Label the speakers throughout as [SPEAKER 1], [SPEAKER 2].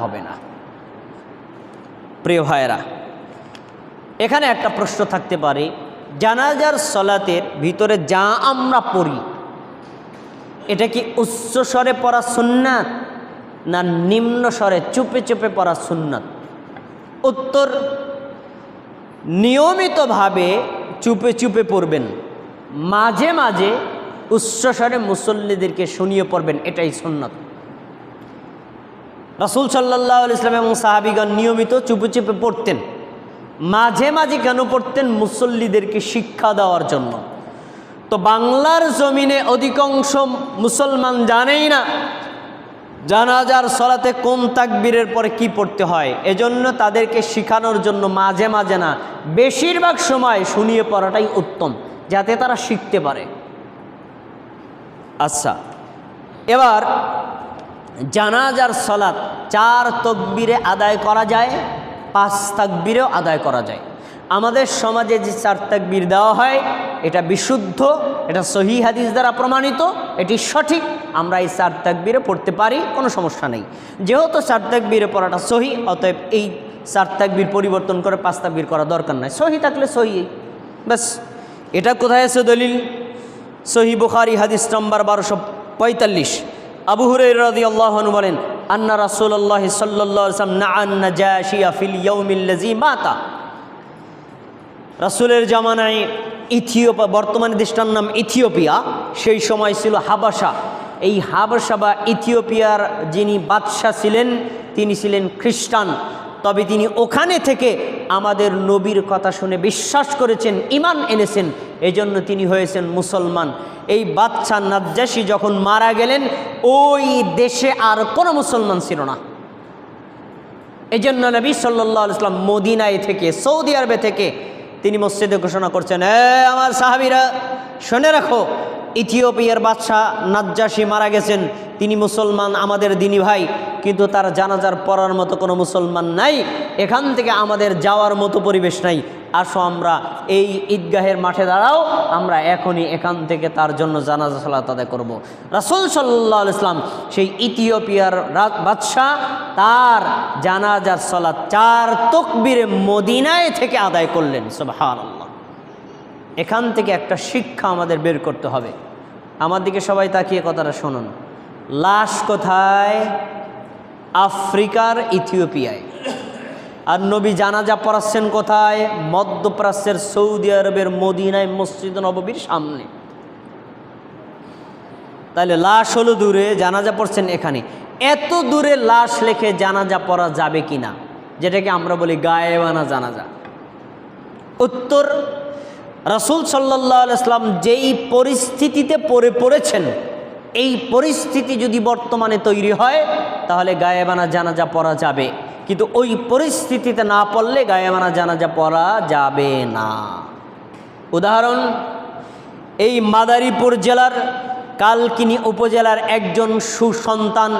[SPEAKER 1] হবে না। প্রিয় ভাইয়েরা, এখানে একটা প্রশ্ন থাকতে পারে, জানাজার সলাতের ভিতরে যা আমরা পড়ি, এটা কি উচ্চ স্বরে পড়া সুন্নাত না নিম্ন স্বরে চুপে চুপে পড়া সুন্নাত? উত্তর, নিয়মিতভাবে চুপে চুপে পড়বেন, মাঝে মাঝে উচ্চস্বরে মুসল্লিদেরকে শুনিয়ে পড়বেন, এটাই সুন্নাত। রাসুল সাল্লাহ ইসলাম এবং সাহাবিগণ নিয়মিত চুপে চুপে পড়তেন। মাঝে মাঝে কেন পড়তেন? মুসল্লিদেরকে শিক্ষা দেওয়ার জন্য। তো বাংলার জমিনে অধিকাংশ মুসলমান জানেই না জানাজার সলাতে কোন তাকবীরের পরে কি পড়তে হয়। এজন্য তাদেরকে শেখানোর জন্য মাঝে মাঝে না, বেশিরভাগ সময় শুনিয়ে পড়াটাই উত্তম, যাতে তারা শিখতে পারে। আচ্ছা এবার জানাজার সলাৎ চার তকবিরে আদায় করা যায়, পাঁচ তাকবিরেও আদায় করা যায়। আমাদের সমাজে যে চার তাকবির দেওয়া হয়, এটা বিশুদ্ধ, এটা সহি হাদিস দ্বারা প্রমাণিত, এটি সঠিক, আমরা এই চার তাকবিরে পড়তে পারি, কোনো সমস্যা নেই। যেহেতু চার তাকবিরে পড়াটা সহি অতএব এই চার তাকবির পরিবর্তন করে পাঁচ তাকবির করা দরকার নাই। সহি থাকলে সহি ব্যাস, এটা কোথায় আছে দলিল? সহি বুখারি হাদিস নম্বর বারোশো পঁয়তাল্লিশ। আবু হুরাই রাদি আল্লাহনু বলেন, আন্না রাসূলুল্লাহ সাল্লাল্লাহু আলাইহি ওয়াসাল্লাম নাআন নাজাশিয়া ফিল ইয়াউমিল্লাযী মাতা। রাসূলের জামানায় ইথিওপিয়া, বর্তমানে দেশটার নাম ইথিওপিয়া, সেই সময় ছিল হাবাসা। এই হাবাসা বা ইথিওপিয়ার যিনি বাদশাহ ছিলেন, তিনি ছিলেন খ্রিস্টান। তবে তিনি ওখানে থেকে আমাদের নবীর কথা শুনে বিশ্বাস করেছেন ইমান এনেছেন। এজন্য তিনি হয়েছেন মুসলমান। এই বাচ্চা নাজ্জাসী যখন মারা গেলেন, ওই দেশে আর কোনো মুসলমান ছিল না। এই জন্য নবী সাল্লাহ ইসলাম মদিনায় থেকে, সৌদি আরবে থেকে তিনি মসজিদে ঘোষণা করছেন, এ আমার সাহাবিরা, শুনে রাখো ইথিওপিয়ার বাদশাহ নাজ্জাসী মারা গেছেন। তিনি মুসলমান আমাদের দিনী ভাই, কিন্তু তার জানাজার পড়ার মতো কোনো মুসলমান নাই। এখান থেকে আমাদের যাওয়ার মতো পরিবেশ নাই। আসো আমরা এই ঈদগাহের মাঠে দাঁড়াও, আমরা এখনই এখান থেকে তার জন্য জানাজা সালাত আদায় করব। রাসুল সাল্লাহ ইসলাম সেই ইথিওপিয়ার বাদশাহ, তার জানাজার সালাত চার তকবিরে মদিনায় থেকে আদায় করলেন। সুবহান আল্লাহ এখান থেকে একটা শিক্ষা আমাদের বের করতে হবে। আমার দিকে সবাই তাকিয়ে কথাটা শুনুন। লাশ কোথায়? আফ্রিকার ইথিওপিয়ায়। আর নবী জানাজা পড়াচ্ছেন কোথায়? মধ্যপ্রাচ্যের সৌদি আরবের মদিনায় মসজিদ নববীর সামনে। তাহলে লাশ হলো দূরে, জানাজা পড়ছেন এখানে। এত দূরে লাশ লেখে জানাজা পড়া যাবে কি না যেটাকে আমরা বলি গায়েবানা জানাজা। উত্তর রাসুল সাল্লাহ ইসলাম যেই পরিস্থিতিতে পড়ে পড়েছেন, এই পরিস্থিতি যদি বর্তমানে তৈরি হয়, তাহলে গায়েবানা জানাজা পড়া যাবে। কিন্তু ওই পরিস্থিতিতে না পড়লে গায়েবানা জানাজা পড়া যাবে না। উদাহরণ, এই মাদারীপুর জেলার কালকিনি উপজেলার একজন সুসন্তান,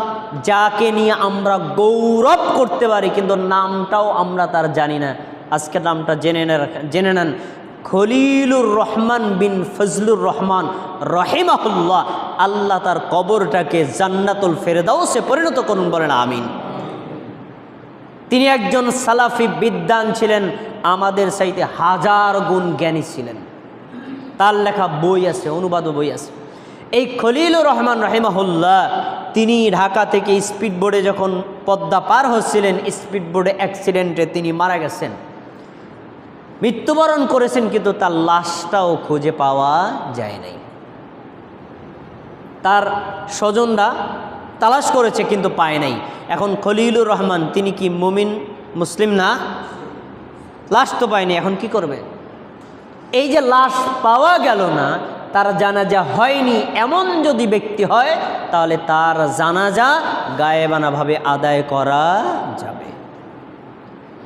[SPEAKER 1] যাকে নিয়ে আমরা গৌরব করতে পারি, কিন্তু নামটাও আমরা তার জানি না। আজকে নামটা জেনে জেনে নেন খলিলুর রহমান বিন ফজলুর রহমান রহিমাহুল্লাহ। আল্লাহ তার কবরটাকে জান্নাতুল ফেরেদাউসে পরিণত করুন বলেন, আমিন। তিনি একজন সালাফি বিদ্যান ছিলেন, আমাদের সাইতে হাজার গুণ জ্ঞানী ছিলেন। তার লেখা বই আছে অনুবাদও বই আছে। এই খলিলুর রহমান রহিমাহুল্লাহ, তিনি ঢাকা থেকে স্পিড বোর্ডে যখন পদ্মা পার হচ্ছিলেন স্পিড বোর্ডে অ্যাক্সিডেন্টে তিনি মারা গেছেন। মৃত্যুবরণ করেছেন, কিন্তু তার লাশটাও খুঁজে পাওয়া যায় নাই। তার স্বজনরা তালাশ করেছে, কিন্তু পায় নাই। এখন খলিলুর রহমান, তিনি কি মুমিন, মুসলিম না? লাশ তো পায়নি, এখন কি করবে? এই যে লাশ পাওয়া গেল না, তার জানাজা হয়নি, এমন যদি ব্যক্তি হয়, তাহলে তার জানাজা গায়েবানাভাবে আদায় করা যাবে।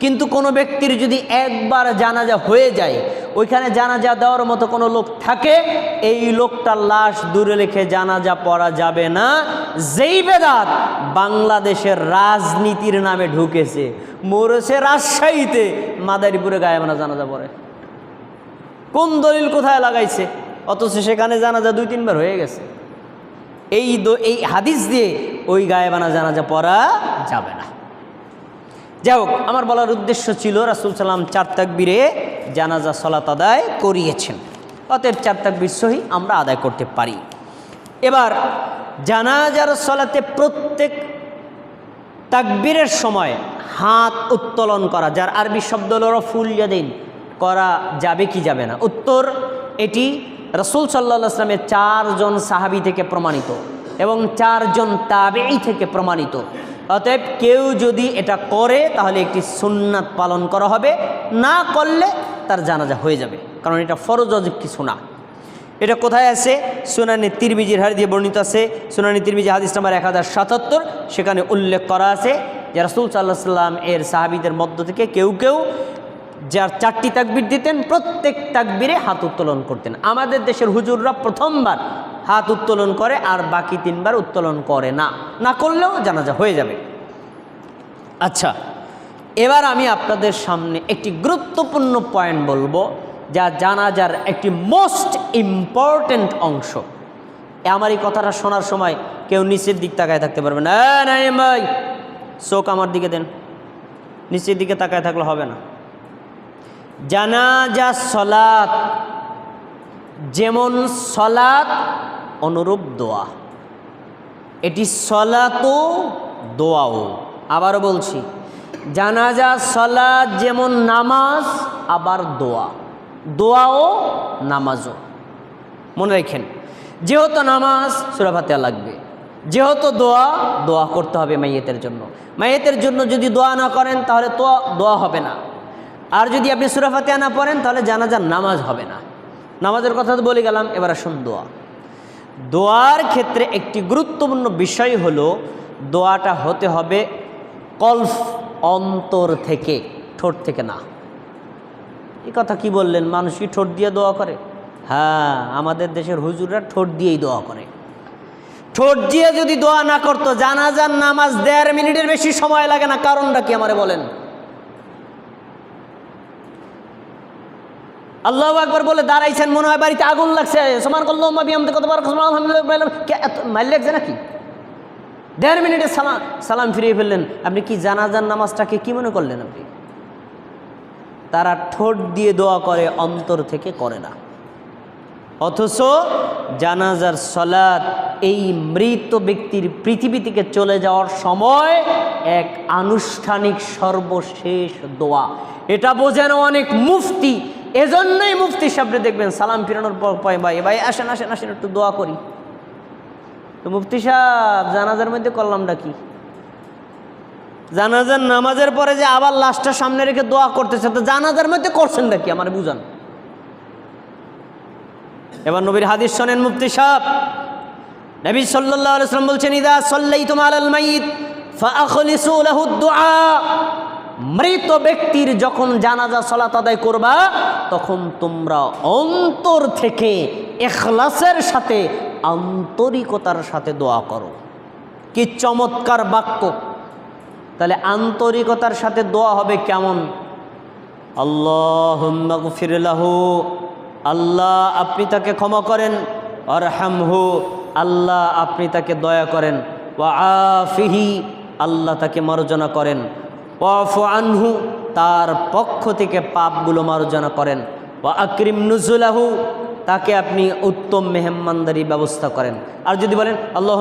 [SPEAKER 1] কিন্তু কোনো ব্যক্তির যদি একবার জানাজা হয়ে যায়, ওইখানে জানাজা দেওয়ার মতো কোনো লোক থাকে, এই লোকটার লাশ দূরে রেখে জানাজা পড়া যাবে না। যেই বেদাত বাংলাদেশের রাজনীতির নামে ঢুকেছে, মরেছে রাজশাহীতে, মাদারীপুরে গায়েবানা জানাজা পড়ে। কোন দলিল কোথায় লাগাইছে? অথচ সেখানে জানাজা দুই, তিনবার হয়ে গেছে। এই এই হাদিস দিয়ে ওই গায়েবানা জানাজা পড়া যাবে না। যাই হোক, আমার বলার উদ্দেশ্য ছিল রাসুল সাল্লাম চার তাকবীরে জানাজা, সলাত আদায় করিয়েছেন। অতএব চার তাকবীর সহি আমরা আদায় করতে পারি। এবার জানাজার সলাতে প্রত্যেক তাকবীরের সময় হাত উত্তোলন করা, যার আরবি শব্দ হল ফুল দিন করা যাবে কি যাবে না। উত্তর এটি রসুল সাল্লা আসলামের চারজন সাহাবি থেকে প্রমাণিত এবং চারজন তাবেই থেকে প্রমাণিত। অতএব কেউ যদি এটা করে, তাহলে একটি সুন্নাত পালন করা হবে। না করলে তার জানাজা হয়ে যাবে। কারণ এটা ফরজ অজিব কিছু না এটা কোথায় আছে? সুনানি তিরমিজির হার দিয়ে বর্ণিত আছে। সুনানি তিরমিজি হাদিস নাম্বার এক হাজার সাতাত্তর। সেখানে উল্লেখ করা আছে যে রাসুল সাল্লাহ সাল্লাম এর সাহাবিদের মধ্য থেকে কেউ কেউ যার চারটি তাকবির দিতেন প্রত্যেক তাকবিরে হাত উত্তোলন করতেন। আমাদের দেশের হুজুররা প্রথমবার হাত উত্তোলন করে আর বাকি তিনবার উত্তোলন করে না। না করলেও জানাজা হয়ে যাবে। আচ্ছা এবার আমি আপনাদের সামনে একটি গুরুত্বপূর্ণ পয়েন্ট বলব যা জানাজার একটি মোস্ট ইম্পর্ট্যান্ট অংশ। আমার এই কথাটা শোনার সময় কেউ নিচের দিক তাকায় থাকতে পারবে না। "এ, নাইম ভাই চোখ আমার দিকে দেন। নিচের দিকে তাকায় থাকলে হবে না। জানাজা সলাত যেমন সলাত অনুরূপ দোয়া। এটি সলাতো দোয়াও। আবারও বলছি, জানাজা সলাত যেমন নামাজ, আবার দোয়া। দোয়াও নামাজও। মনে রাখেন, যেহেতু নামাজ সুরাফাতিয়া লাগবে, যেহেতু দোয়া দোয়া করতে হবে মাইয়েতের জন্য। মাইয়েতের জন্য যদি দোয়া না করেন, তাহলে তো দোয়া হবে না। আর যদি আপনি সুরাফাতিয়া না পড়েন, তাহলে জানাজার নামাজ হবে না। নামাজের কথা তো বলে গেলাম, এবার আসুন দোয়া। দোয়ার ক্ষেত্রে একটি গুরুত্বপূর্ণ বিষয় হলো, দোয়াটা হতে হবে কলফ অন্তর থেকে, ঠোঁট থেকে না। এ কথা কি বললেন? মানুষ কি ঠোঁট দিয়ে দোয়া করে? হ্যাঁ আমাদের দেশের হুজুররা ঠোঁট দিয়েই দোয়া করে। ঠোঁট দিয়ে যদি দোয়া না করতো, জানাজার নামাজ দেড় মিনিটের বেশি সময় লাগে না, কারণটা কি আমারে বলেন? আল্লাহ একবার বলে দাঁড়াইছেন, মনে হয় বাড়িতে আগুন লাগছে। সমান করল কতবার মাইল লাগছে নাকি? দেড় মিনিটে সালাম সালাম ফিরিয়ে ফেললেন। আপনি কি জানাজার নামাজটাকে কি মনে করলেন আপনি? তারা ঠোঁট দিয়ে দোয়া করে, অন্তর থেকে করে না। অথচ জানাজার সলাদ এই মৃত ব্যক্তির পৃথিবী থেকে চলে যাওয়ার সময় এক আনুষ্ঠানিক সর্বশেষ দোয়া। এটা বোঝানো অনেক মুফতি এজন্যই মুফতি সামনে দেখবেন সালাম ফিরানোর পর পয় ভাই ভাই, আসেন আসেন আসেন, একটু দোয়া করি। তো মুফতি সাহেব জানাজার মধ্যে করলামটা কি? জানাজার নামাজের পরে যে আবার লাশটা সামনে রেখে দোয়া করতেছে, তো জানাজার মধ্যে করছেন নাকি আমার বুঝান। এবার নবীর হাদিস শোনেন মুফতি সাহেব। নবী ওয়াসাল্লাম বলছেন, ইদা মাইয়িত ফাআখলিসু লাহু দুআ। মৃত ব্যক্তির যখন জানাজা সলাত আদায় করবা, তখন তোমরা অন্তর থেকে এখলাসের সাথে, আন্তরিকতার সাথে দোয়া করো। কি চমৎকার বাক্য। তাহলে আন্তরিকতার সাথে দোয়া হবে কেমন? আল্লাহ ফিরলাহু আল্লাহ, আপনি তাকে ক্ষমা করেন। আরহামহু। আল্লাহ, আপনি তাকে দয়া করেন। ওয়া আল্লাহ তাকে মার্জনা করেন। ওয়াফু আনহু, তার পক্ষ থেকে পাপগুলো মার্জনা করেন। ওয়া আকরিম নুজুলাহু, তাকে আপনি উত্তম মেহমানদারি ব্যবস্থা করেন। আর যদি বলেন আল্লাহ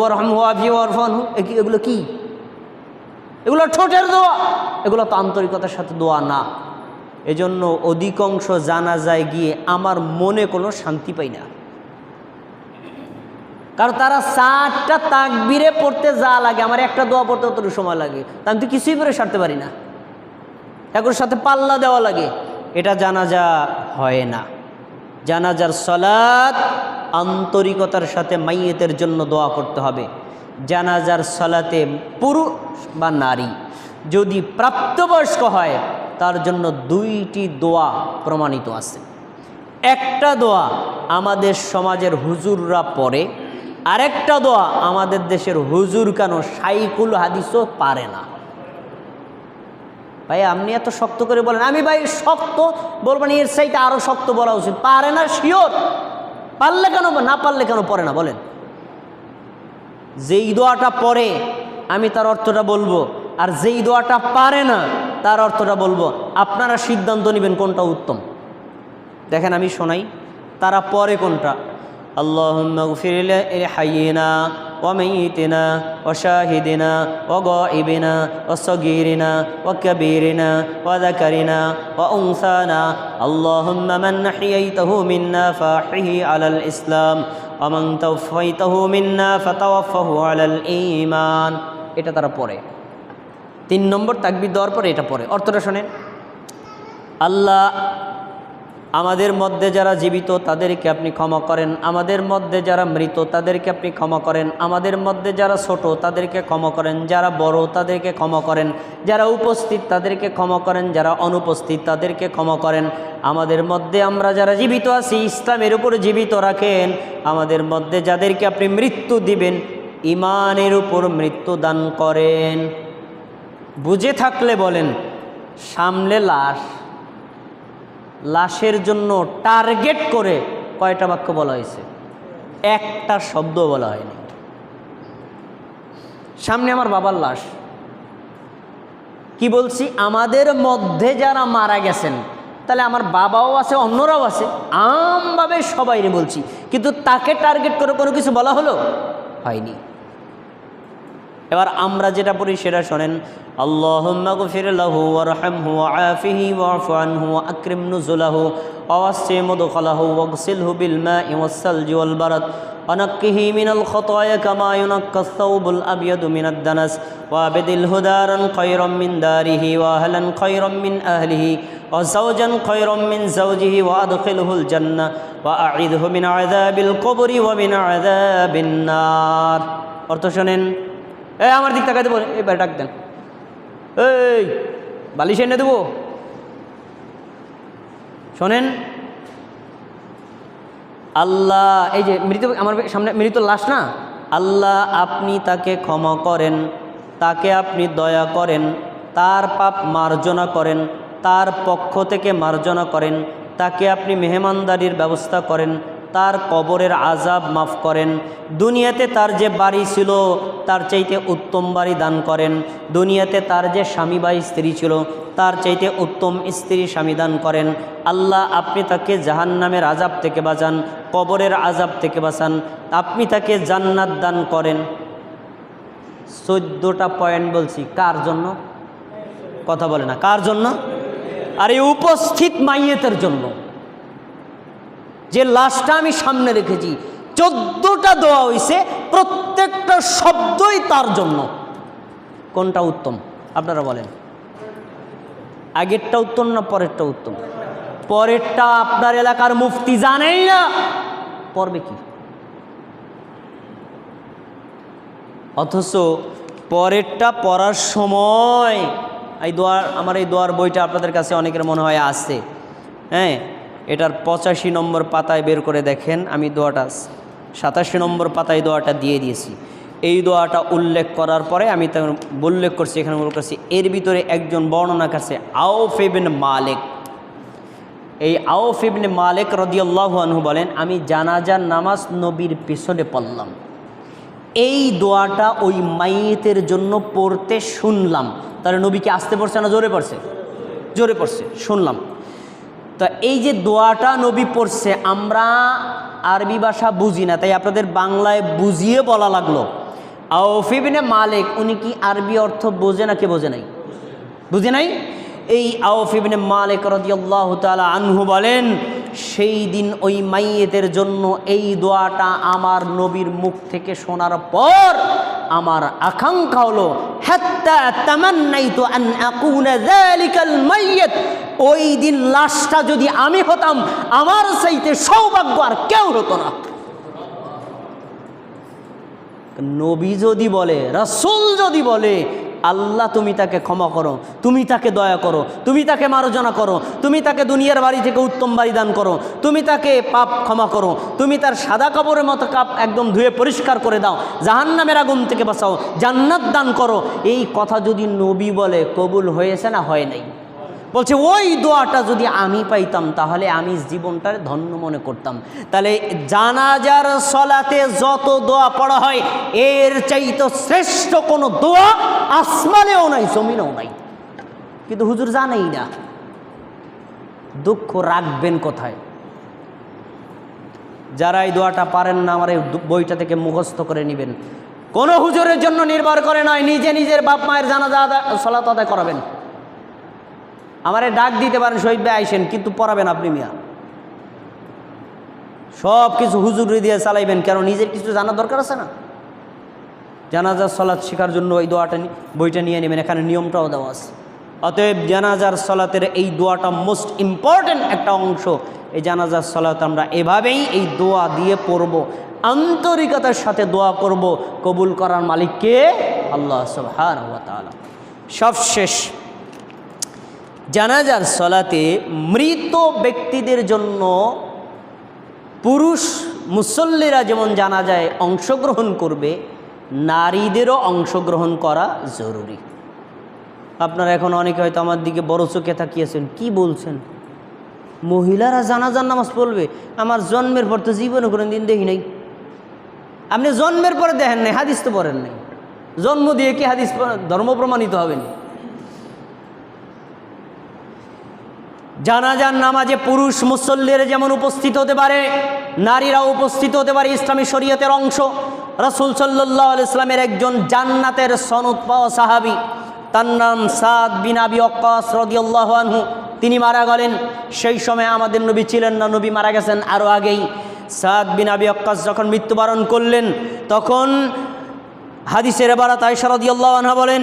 [SPEAKER 1] ওয়ারফানহু এগুলো কি? এগুলো ঠোঁটের দোয়া। এগুলো তো আন্তরিকতার সাথে দোয়া না। এজন্য অধিকাংশ জানা যায় গিয়ে আমার মনে কোনো শান্তি পাই না। কারণ তারা চারটা তাকবিরে পড়তে যা লাগে, আমার একটা দোয়া পড়তে অতটুকু সময় লাগে। তা আমি তো কিছুই পরে সারতে পারি না। এগুলোর সাথে পাল্লা দেওয়া লাগে। এটা জানাজা হয় না। জানাজার সলাৎ আন্তরিকতার সাথে মাইয়েতের জন্য দোয়া করতে হবে। জানাজার সলাতে পুরুষ বা নারী যদি প্রাপ্তবয়স্ক হয়, তার জন্য দুইটি দোয়া প্রমাণিত আছে। একটা দোয়া আমাদের সমাজের হুজুররা পড়ে আরেকটা দোয়া আমাদের দেশের হুজুর কেন সাইকুল হাদিসও পারে না? ভাই, আপনি এত শক্ত করে বলেন, আমি ভাই শক্ত বলবেন এর সাইতে আরও শক্ত বলা উচিত। পারে না, শিওর। পারলে কেন, না পারলে কেন পড়ে না, বলেন। যেই দোয়াটা পড়ে, আমি তার অর্থটা বলব। আর যেই দোয়াটা পারে না, তার অর্থটা বলব। আপনারা সিদ্ধান্ত নেবেন কোনটা উত্তম। দেখেন, আমি শোনাই। তারা পরে কোনটা? اللهم اغفر لحينا وميتنا وشاهدنا وغائبنا وصغيرنا وكبيرنا وذكرنا وأنثانا اللهم من أحييته منا فأحيه على الإسلام ومن توفيته منا فتوفه على الإيمان এটা তারা পড়ে তিন নম্বর তাকবির দেওয়ার পরে এটা পড়ে অর্থটা শোনেন আল্লাহ আমাদের মধ্যে যারা জীবিত, তাদেরকে আপনি ক্ষমা করেন। আমাদের মধ্যে যারা মৃত, তাদেরকে আপনি ক্ষমা করেন। আমাদের মধ্যে যারা ছোট, তাদেরকে ক্ষমা করেন। যারা বড়, তাদেরকে ক্ষমা করেন। যারা উপস্থিত, তাদেরকে ক্ষমা করেন। যারা অনুপস্থিত, তাদেরকে ক্ষমা করেন। আমাদের মধ্যে আমরা যারা জীবিত আছি, ইসলামের উপরে জীবিত রাখেন, আমাদের মধ্যে যাদেরকে আপনি মৃত্যু দিবেন, ইমানের উপর মৃত্যু দান করেন। বুঝে থাকলে বলেন সামনে লাশ। লাশের জন্য টার্গেট করে কয়টা বাক্য বলা হয়েছে? একটা শব্দ বলা হয়নি। সামনে আমার বাবার লাশ। কি বলছি? আমাদের মধ্যে যারা মারা গেছেন, তাহলে আমার বাবাও আছে, অন্যরাও আছে। আমভাবে সবাইরে বলছি। কিন্তু তাকে টার্গেট করে কোনো কিছু বলা হলো? হয়নি। এবার আমরা যেটা পড়ি সেটা শোনেন আল্লাহুম্মা গফির লাহু ওয়ারহামহু ওয়াআফিহি ওয়াফু আনহু ওয়াকরিম নুজুলাহু ওয়াসি মুদখালাহু ওয়াগসিলহু বিল মাই ওয়াস-সালজি ওয়াল বারাদ ونقه من الخطايا كما ينقى الثوب الأبيض من الدنس وابدله دارا خيرا من داره وأهلا خيرا من أهله وزوجا خيرا من زوجه وأدخله الجنة وأعذه من عذاب القبر ومن عذاب النار অর্থ শোনেন এ, আমার দিক তাকাই দেবো এই এবার ডাক দেন। এই, বালিশ এনে দেবো। শোনেন, আল্লাহ, এই যে মৃত, আমার সামনে মৃত লাশ না? আল্লাহ আপনি তাকে ক্ষমা করেন, তাকে আপনি দয়া করেন, তার পাপ মার্জনা করেন, তার পক্ষ থেকে মার্জনা করেন, তাকে আপনি মেহমানদারির ব্যবস্থা করেন তার কবরের আজাব মাফ করেন। দুনিয়াতে তার যে বাড়ি ছিল, তার চাইতে উত্তম বাড়ি দান করেন। দুনিয়াতে তার যে স্বামী বা স্ত্রী ছিল, তার চাইতে উত্তম স্ত্রী স্বামী দান করেন। আল্লাহ, আপনি তাকে জাহান নামের আজাব থেকে বাঁচান, কবরের আজাব থেকে বাঁচান। আপনি তাকে জান্নাত দান করেন। চোদ্দোটা পয়েন্ট বলছি। কার জন্য? কথা বলে না। কার জন্য? আর এই উপস্থিত মাইয়েতের জন্য। যে লাশটা আমি সামনে রেখেছি, চোদ্দটা দেওয়া হয়েছে প্রত্যেকটা শব্দই তার জন্য। কোনটা উত্তম? আপনারা বলেন। আগেরটা উত্তম না পরেরটা উত্তম? পরেরটা আপনার এলাকার মুফতি জানেই না। পড়বে কি? অথচ পরেরটা পড়ার সময়, এই দোয়ার, আমার এই দোয়ার বইটা আপনাদের কাছে অনেকের মনে হয় আছে। হ্যাঁ? এটার পঁচাশি নম্বর পাতায় বের করে দেখেন, আমি দোয়াটা সাতাশি নম্বর পাতায় দোয়াটা দিয়ে দিয়েছি। এই দোয়াটা উল্লেখ করার পরে আমি তখন উল্লেখ করছি, এখানে উল্লেখ করছি, এর ভিতরে একজন বর্ণনা কাছে আউফ ইবিন মালিক। এই ইবনে মালিক রদিয়াল্লাহু আনহু বলেন, আমি জানাজার নামাজ নবীর পেছনে পড়লাম। এই দোয়াটা ওই মাইয়েতের জন্য পড়তে শুনলাম। তাহলে নবীকে আসতে পড়ছে না জোরে পড়ছে? জোরে পড়ছে, শুনলাম। তা এই যে দোয়াটা নবী পড়ছে, আমরা আরবি ভাষা বুঝি না, তাই আপনাদের বাংলায় বুঝিয়ে বলা লাগল। আউফিবিনে মালিক, উনি কি আরবি অর্থ বোঝে না কে বোঝে নাই? বুঝে নাই? এই আউফিবিনে মালিক রদিয়াল্লাহ তালা আনহু বলেন, সেই দিন ওই মাইয়েদের জন্য এই দোয়াটা আমার নবীর মুখ থেকে শোনার পর আমার আকাঙ্ক্ষা হলো, হাত্তা তামান্নাইতু আন আকুনা যালিকাল মাইয়িত। ওই দিন লাশটা যদি আমি হতাম, আমার সেইতে সৌভাগ্য আর কেউ হতো না। নবী যদি বলে, রাসূল যদি বলে, আল্লাহ তুমি তাকে ক্ষমা করো, তুমি তাকে দয়া করো, তুমি তাকে মার্জনা করো, তুমি তাকে দুনিয়ার বাড়ি থেকে উত্তম বাড়ি দান করো, তুমি তাকে পাপ ক্ষমা করো, তুমি তার সাদা কাপড়ের মতো কাপ একদম ধুয়ে পরিষ্কার করে দাও, জাহান্নামের আগুন থেকে বাঁচাও, জান্নাত দান করো, এই কথা যদি নবী বলে, কবুল হয়েছে না হয় নাই? বলছে, ওই দোয়াটা যদি আমি পাইতাম, তাহলে আমি জীবনটার ধন্য মনে করতাম। তাহলে জানাজার সলাতে যত দোয়া পড়া হয়, এর চাইতো শ্রেষ্ঠ কোনো দোয়া আসমানেও নাই, জমিনেও নাই। কিন্তু হুজুর জানেই না, দুঃখ রাখবেন কোথায়? যারা এই দোয়াটা পারেন না, আমার এই বইটা থেকে মুখস্থ করে নেবেন। কোনো হুজুরের জন্য নির্ভর করে নয়, নিজে নিজের বাপ মায়ের জানাজা সলাত আদায় করাবেন। আমারে ডাক দিতে পারেন, শহীদ ভাই আইসেন, কিন্তু পড়াবেন আপনি মিয়া। সব কিছু হুজুরি দিয়ে চালাইবেন, কেন নিজের কিছু জানার দরকার আছে না? জানাজার সলাৎ শেখার জন্য এই দোয়াটা বইটা নিয়ে নেবেন, এখানে নিয়মটাও দেওয়া আছে। অতএব জানাজার সলাতের এই দোয়াটা মোস্ট ইম্পর্ট্যান্ট একটা অংশ। এই জানাজার সলাত আমরা এভাবেই এই দোয়া দিয়ে পড়ব, আন্তরিকতার সাথে দোয়া করব, কবুল করার মালিককে আল্লাহ সুবহান সবশেষ জানাজার সলাতে মৃত ব্যক্তিদের জন্য পুরুষ মুসল্লিরা যেমন জানা যায় অংশগ্রহণ করবে, নারীদেরও অংশগ্রহণ করা জরুরি। আপনারা এখন অনেকে হয়তো আমার দিকে বড় চোখে তাকিয়েছেন, কি বলছেন? মহিলারা জানাজার নামাজ পড়বে, আমার জন্মের পর তো জীবনে কোনো দিন দেখি নাই। আপনি জন্মের পরে দেখেন নাই, হাদিস তো পড়েন নাই। জন্ম দিয়ে কি হাদিস ধর্ম প্রমাণিত হবেন জানাজার নামাজে পুরুষ মুসল্লিরা যেমন উপস্থিত হতে পারে, নারীরাও উপস্থিত হতে পারে ইসলামী শরীয়তের অংশ। রাসুল সাল্লাহ ইসলামের একজন জান্নাতের সনদ পাওয়া সাহাবি, তার নাম সাদ বিনাবি অক্কাস রদিয়াল্লাহ আনহু। তিনি মারা গেলেন। সেই সময় আমাদের নবী ছিলেন না, নবী মারা গেছেন আরও আগেই। সাদ বিন আবি অক্কাস যখন মৃত্যুবরণ করলেন, তখন হাদিসের রাদিয়াল্লাহু আনহা বলেন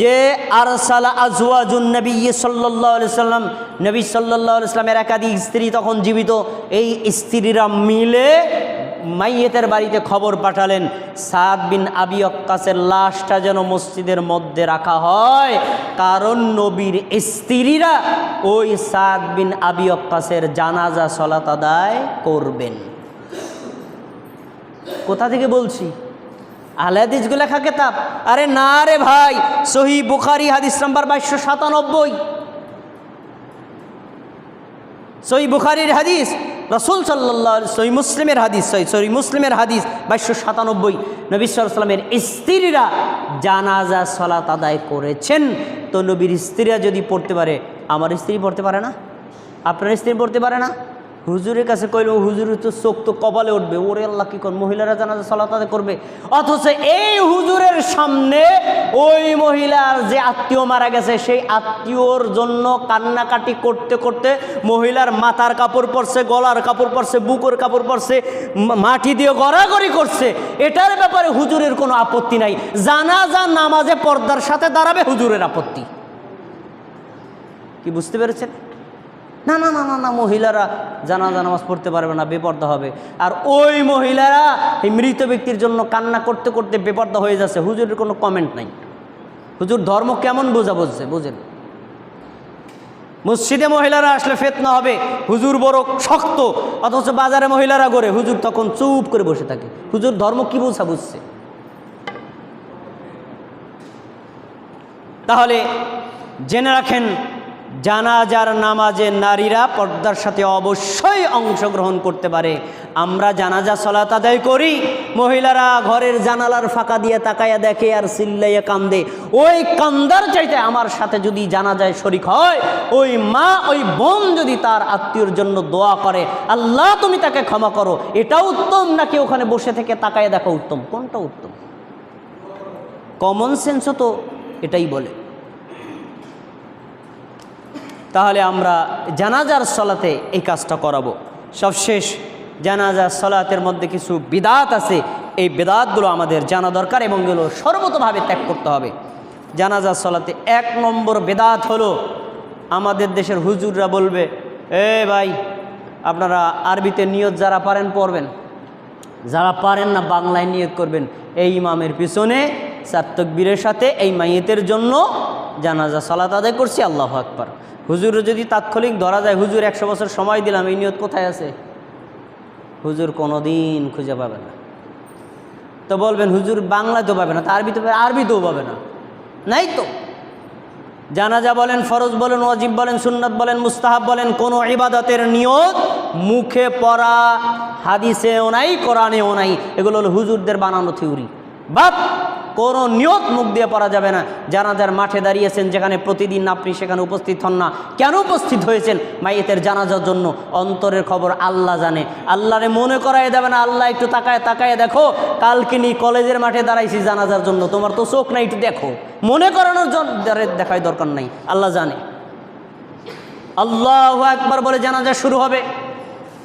[SPEAKER 1] যে আরসালা আজওয়াজুন নবী আলাইহি সাল্লাম, নবী আলাইহি সাল্লামের একাধিক স্ত্রী তখন জীবিত। এই স্ত্রীরা মিলে মাইয়েতের বাড়িতে খবর পাঠালেন, সাদ বিন আবি অক্কাসের লাশটা যেন মসজিদের মধ্যে রাখা হয়। কারণ নবীর স্ত্রীরা ওই সাদ বিন আবি অক্কাসের জানাজা সলাত আদায় করবেন। কোথা থেকে বলছি? আহলে হাদিসগুলো লেখা কেতাব। আরে না রে ভাই, সহি বুখারি হাদিস নাম্বার বাইশশো সাতানব্বই। সহি বুখারির হাদিস, রসুল সাল্লাহ সহি মুসলিমের হাদিস, সহি সহি মুসলিমের হাদিস বাইশশো সাতানব্বই। নবী সাল্লামের স্ত্রীরা জানাজা, সলাত আদায় করেছেন। তো নবীর স্ত্রীরা যদি পড়তে পারে, আমার স্ত্রী পড়তে পারে না? আপনার স্ত্রী পড়তে পারে না? হুজুরের কাছে কইল, হুজুরের তো চোখ তো কপালে উঠবে। ওরে আল্লাহ কি কর, মহিলারা জানাজা সালাত আদায় করবে। অথচ এই হুজুরের সামনে ওই মহিলার যে আত্মীয় মারা গেছে, সেই আত্মীয়র জন্য কান্নাকাটি করতে করতে মহিলার মাথার কাপড় পরছে, গলার কাপড় পরছে, বুকের কাপড় পরছে মাটি দিয়ে গড়াগড়ি করছে। এটার ব্যাপারে হুজুরের কোনো আপত্তি নাই। জানাজা নামাজে পর্দার সাথে দাঁড়াবে হুজুরের আপত্তি। কি বুঝতে পেরেছেন? না না না না না, মহিলারা জানাজা, নামাজ পড়তে পারবে না, বেপর্দা হবে। আর ওই মহিলারা এই মৃত ব্যক্তির জন্য কান্না করতে করতে বেপর্দা হয়ে যাচ্ছে। হুজুরের কোনো কমেন্ট নাই। হুজুর ধর্ম কেমন বোঝা বুঝছে বুঝেন? মসজিদে মহিলারা আসলে ফেতনা হবে, হুজুর বড় শক্ত, অথচ বাজারে মহিলারা গড়ে, হুজুর তখন চুপ করে বসে থাকে। হুজুর ধর্ম কি বোঝা বুঝছে? তাহলে জেনে রাখেন জানাজার নামাজে নারীরা পর্দার সাথে অবশ্যই অংশগ্রহণ করতে পারে। আমরা জানাজা সলাত আদায় করি, মহিলারা ঘরের জানালার ফাঁকা দিয়ে তাকায়া দেখে আর সিল্লাইয়া কান্দে। ওই কান্দার চাইতে আমার সাথে যদি জানাজায় শরিক হয়, ওই মা, ওই বোন যদি তার আত্মীয়র জন্য দোয়া করে, আল্লাহ তুমি তাকে ক্ষমা করো। এটা উত্তম নাকি ওখানে বসে থেকে তাকায়া দেখা উত্তম? কোনটা উত্তম? কমন সেন্সও তো এটাই বলে। তাহলে আমরা জানাজার সলাতে এই কাজটা করাবো। সবশেষ জানাজার সলাতের মধ্যে কিছু বিদাত আছে। এই বিদাতগুলো আমাদের জানা দরকার এবং এগুলো সর্বতভাবে ত্যাগ করতে হবে। জানাজার সলাতে এক নম্বর বেদাত হলো আমাদের দেশের হুজুররা বলবে, এ ভাই, আপনারা আরবিতে নিয়ত যারা পারেন পড়বেন। যারা পারেন না বাংলায় নিয়োগ করবেন। এই ইমামের পিছনে সার্থক বীরের সাথে এই মাইয়েতের জন্য জানাজা সালাত আদায় করছি, আল্লাহ আকবার। হুজুর যদি তাৎক্ষণিক ধরা যায়, হুজুর একশো বছর সময় দিলাম, এই নিয়ত কোথায় আছে? হুজুর কোনো দিন খুঁজে পাবে না। তো বলবেন, হুজুর বাংলাতেও পাবে না, তা আরবিতে পাবে, আরবিতেও পাবে না। নাই তো। জানাজা বলেন, ফরজ বলেন, ওয়াজিব বলেন, সুন্নত বলেন, মুস্তাহাব বলেন, কোনো ইবাদতের নিয়ত মুখে পড়া, হাদিসেও নাই, কোরআনেও নাই। এগুলো হলো হুজুরদের বানানো থিওরি। বাপ, কোনো নিয়ত মুখ দিয়ে পড়া যাবে না। জানাজার মাঠে দাঁড়িয়েছেন যেখানে প্রতিদিন আপনি সেখানে উপস্থিত হন না। কেন উপস্থিত হয়েছেন? মাইয়েতের জানাজার জন্য অন্তরের খবর আল্লাহ জানে। আল্লাহরে মনে করাই দেবে না, আল্লাহ একটু তাকায় তাকায় দেখো, কালকে নি কলেজের মাঠে দাঁড়াইছি জানাজার জন্য। তোমার তো চোখ নাই, একটু দেখো। মনে করানোর জন্য দেখাই দরকার নাই। আল্লাহ জানে। আল্লাহ একবার বলে জানাজা শুরু হবে।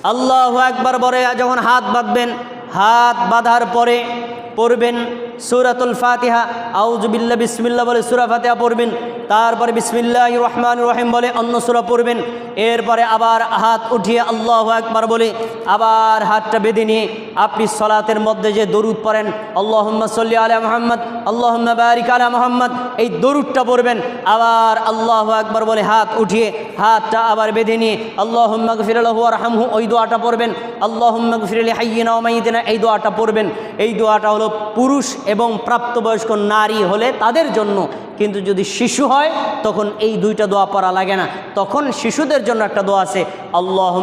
[SPEAKER 1] আল্লাহ একবার বলে যখন হাত বাঁধবেন, হাত বাঁধার পরে পড়বেন। সুরাতুল ফাতিহা আউজবিল্লা বিসমিল্লা বলে সুরা ফাতিহা পড়বেন। তারপরে বিসমিল্লাহ রহমান রহিম বলে অন্য সুরা পড়বেন। এরপরে আবার হাত উঠিয়ে আল্লাহ একবার বলে আবার হাতটা বেঁধে নিয়ে আপনি সলাতের মধ্যে যে দরুদ পড়েন, আল্লাহম্মা সল্লি আলা মোহাম্মদ, আল্লাহম্মা বারিক আলা মোহাম্মদ, এই দরুদটা পড়বেন। আবার আল্লাহ একবার বলে হাত উঠিয়ে হাতটা আবার বেঁধে নিয়ে আল্লাহম্মা গফিরাল্লাহু আরহামহু ওই দোয়াটা পড়বেন। আল্লাহম্মা গফিরালি হাইয়িনা ওমাইদিনা এই দোয়াটা পড়বেন। এই দোয়াটা হলো পুরুষ এবং প্রাপ্তবয়স্ক নারী হলে তাদের জন্য কিন্তু যদি শিশু হয়, তখন এই দুইটা দোয়া পড়া লাগে না। তখন শিশুদের জন্য একটা দোয়া আছে আল্লাহ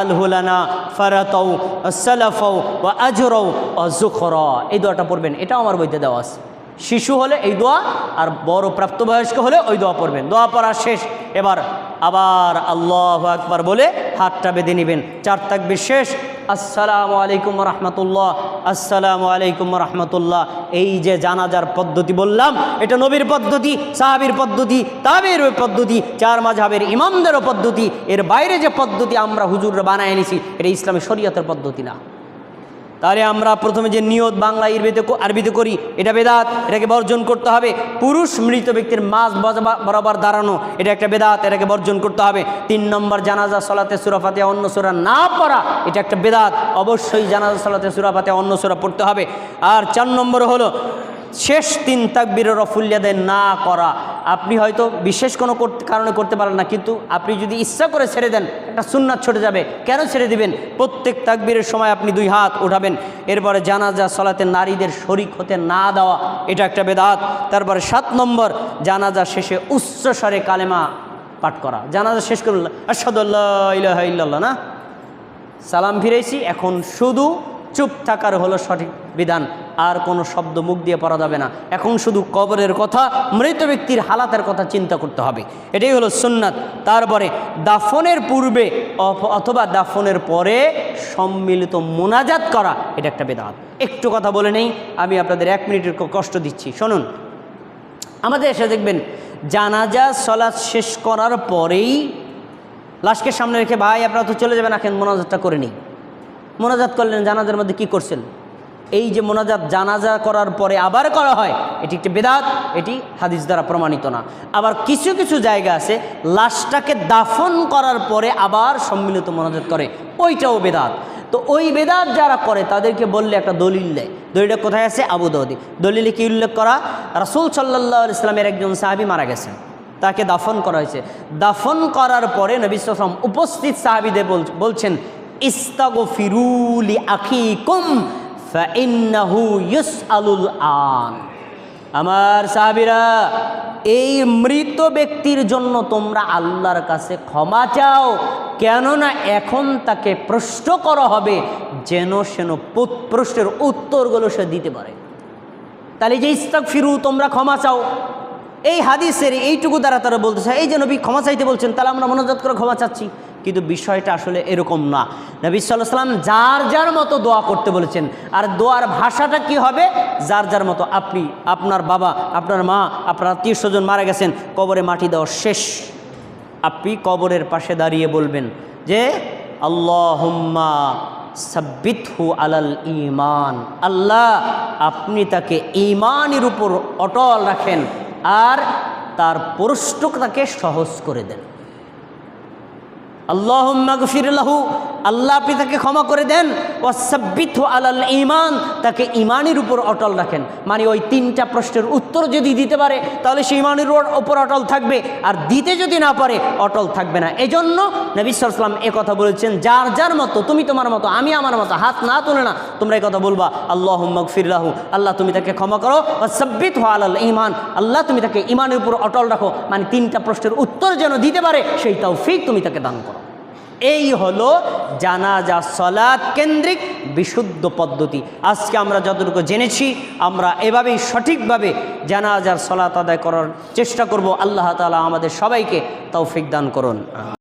[SPEAKER 1] আলহুলানা ফারাতৌ সালাফৌ বা আজরৌ জুখর এই দোয়াটা পড়বেন, এটাও আমার বইতে দেওয়া আছে। শিশু হলে এই দোয়া, আর বড় প্রাপ্তবয়স্ক হলে ওই দোয়া পড়বেন। দোয়া পড়া শেষ। এবার আবার আল্লাহ একবার বলে হাতটা বেঁধে নেবেন। চার থাকবে শেষ। আসসালামু আলাইকুম রহমতুল্লাহ। আসসালামু আলাইকুম রহমতুল্লাহ। এই যে জানাজার পদ্ধতি বললাম, এটা নবীর পদ্ধতি, সাহাবির পদ্ধতি, তাবের পদ্ধতি, চার মাঝাবের ইমামদেরও পদ্ধতি, এর বাইরে যে পদ্ধতি আমরা হুজুররা বানায় এনেছি, এটা ইসলামের শরীয়তের পদ্ধতি না। তাহলে আমরা প্রথমে যে নিয়ত বাংলা ইরবিতে আরবিতে করি, এটা বেদাত, এটাকে বর্জন করতে হবে। পুরুষ মৃত ব্যক্তির মাছ বরাবর দাঁড়ানো, এটা একটা বেদাত, এটাকে বর্জন করতে হবে। তিন নম্বর জানাজা, সলাতে সুরাফাতে অন্য সুরা না পড়া, এটা একটা বেদাত। অবশ্যই জানাজা, সলাতে সুরাফাতে অন্য সুরা পড়তে হবে। আর চার নম্বর হলো শেষ তিন তাকবীরের রফুল্যাদে না করা, আপনি হয়তো বিশেষ কোনো কারণে করতে পারেন না, কিন্তু আপনি যদি ইচ্ছা করে ছেড়ে দেন, একটা সুন্নাত ছুটে যাবে, কেন ছেড়ে দিবেন? প্রত্যেক তাকবীরের সময় আপনি দুই হাত উঠাবেন, এরপরে জানাজা, সলাতে নারীদের শরিক হতে না দেওয়া, এটা একটা বেদাত। তারপরে সাত নম্বর, জানাজা শেষে উচ্চস্বরে কালেমা পাঠ করা। জানাজা শেষ করল আসাদুল্লাহ ইল্লাল্লাহ, না? সালাম ফিরেছি এখন শুধু চুপ থাকার হলো সঠিক বিধান। আর কোনো শব্দ মুখ দিয়ে পড়া যাবে না। এখন শুধু কবরের কথা, মৃত ব্যক্তির হালাতের কথা চিন্তা করতে হবে। এটাই হলো সুন্নাত। তারপরে দাফনের পূর্বে অথ- অথবা দাফনের পরে সম্মিলিত মোনাজাত করা, এটা একটা বেদাত। একটু কথা বলে নেই, আমি আপনাদের এক মিনিটের কষ্ট দিচ্ছি। শুনুন। আমাদের এসে দেখবেন, জানাজা, সলাৎ শেষ করার পরেই লাশকে সামনে রেখে, ভাই, আপনারা তো চলে যাবেন এখন মোনাজাতটা করে নিই মোনাজাত করলেন, জানাজার মধ্যে কি করছেন? এই যে মোনাজাত জানাজা করার পরে আবার করা হয়, এটি একটি বেদাত, এটি হাদিস দ্বারা প্রমাণিত না। আবার কিছু কিছু জায়গা আছে, লাশটাকে দাফন করার পরে আবার সম্মিলিত মোনাজাত করে, ওইটাও বেদাত। তো ওই বেদাত যারা করে, তাদেরকে বললে একটা দলিল দেয়। দলিলটা কোথায় আছে? আবু দৌদি দলিলে কি উল্লেখ করা? রাসুল সাল্লাহ ইসলামের একজন সাহাবি মারা গেছেন। তাকে দাফন করা হয়েছে। দাফন করার পরে নবী উপস্থিত সাহাবিদের বলছেন ইস্তাগো ফিরুলি আখি কুম আমার সাহাবিরা, এই মৃত ব্যক্তির জন্য তোমরা আল্লাহর কাছে ক্ষমা চাও, কেননা এখন তাকে প্রশ্ন করা হবে যেন সেন প্রশ্নের উত্তরগুলো সে দিতে পারে। তাহলে যে ইস্তাক ফিরু তোমরা ক্ষমা চাও। এই হাদিসের এইটুকু দ্বারা তারা বলতেছে এই যে নবী ক্ষমা চাইতে বলছেন, তাহলে আমরা মনোজাত করে ক্ষমা চাচ্ছি। কিন্তু বিষয়টা আসলে এরকম না। নবী সাল্লাহ সাল্লাম যার যার মতো দোয়া করতে বলেছেন। আর দোয়ার ভাষাটা কি হবে? যার যার মতো আপনি, আপনার বাবা, আপনার মা, আপনার আত্মীয় স্বজন মারা গেছেন, কবরে মাটি দেওয়া শেষ। আপনি কবরের পাশে দাঁড়িয়ে বলবেন যে, আল্লাহুম্মা সাব্বিতহু আলাল ইমান আল্লাহ, আপনি তাকে ইমানের উপর অটল রাখেন আর তার পরষ্টতাকে সহজ করে দেন। আল্লাহ লাহু, আল্লাহ আপনি তাকে ক্ষমা করে দেন। ওয়াসাব্বিত আলাল ইমান তাকে ইমানের উপর অটল রাখেন। মানে ওই তিনটা প্রশ্নের উত্তর যদি দিতে পারে, তাহলে সে ইমানের উপর অটল থাকবে। আর দিতে যদি না পারে, অটল থাকবে না। এজন্য নবী সাল্লাম এ কথা বলেছেন, যার যার মতো, তুমি তোমার মতো, আমি আমার মতো, হাত না তুলে না, তোমরা এই কথা বলবা আল্লাহ মগফিরাহু আল্লাহ তুমি তাকে ক্ষমা করো। সাব্বিত আলাল ইমান আল্লাহ তুমি তাকে ইমানের উপর অটল রাখো। মানে তিনটা প্রশ্নের উত্তর যেন দিতে পারে, সেই তাও ফিক তুমি তাকে দান করো। এই হলো জানাজা, সলাৎ কেন্দ্রিক বিশুদ্ধ পদ্ধতি। আজকে আমরা যতটুকু জেনেছি, আমরা এভাবেই সঠিকভাবে জানাজার সলাৎ আদায় করার চেষ্টা করব। আল্লাহ তালা আমাদের সবাইকে তৌফিক দান করুন।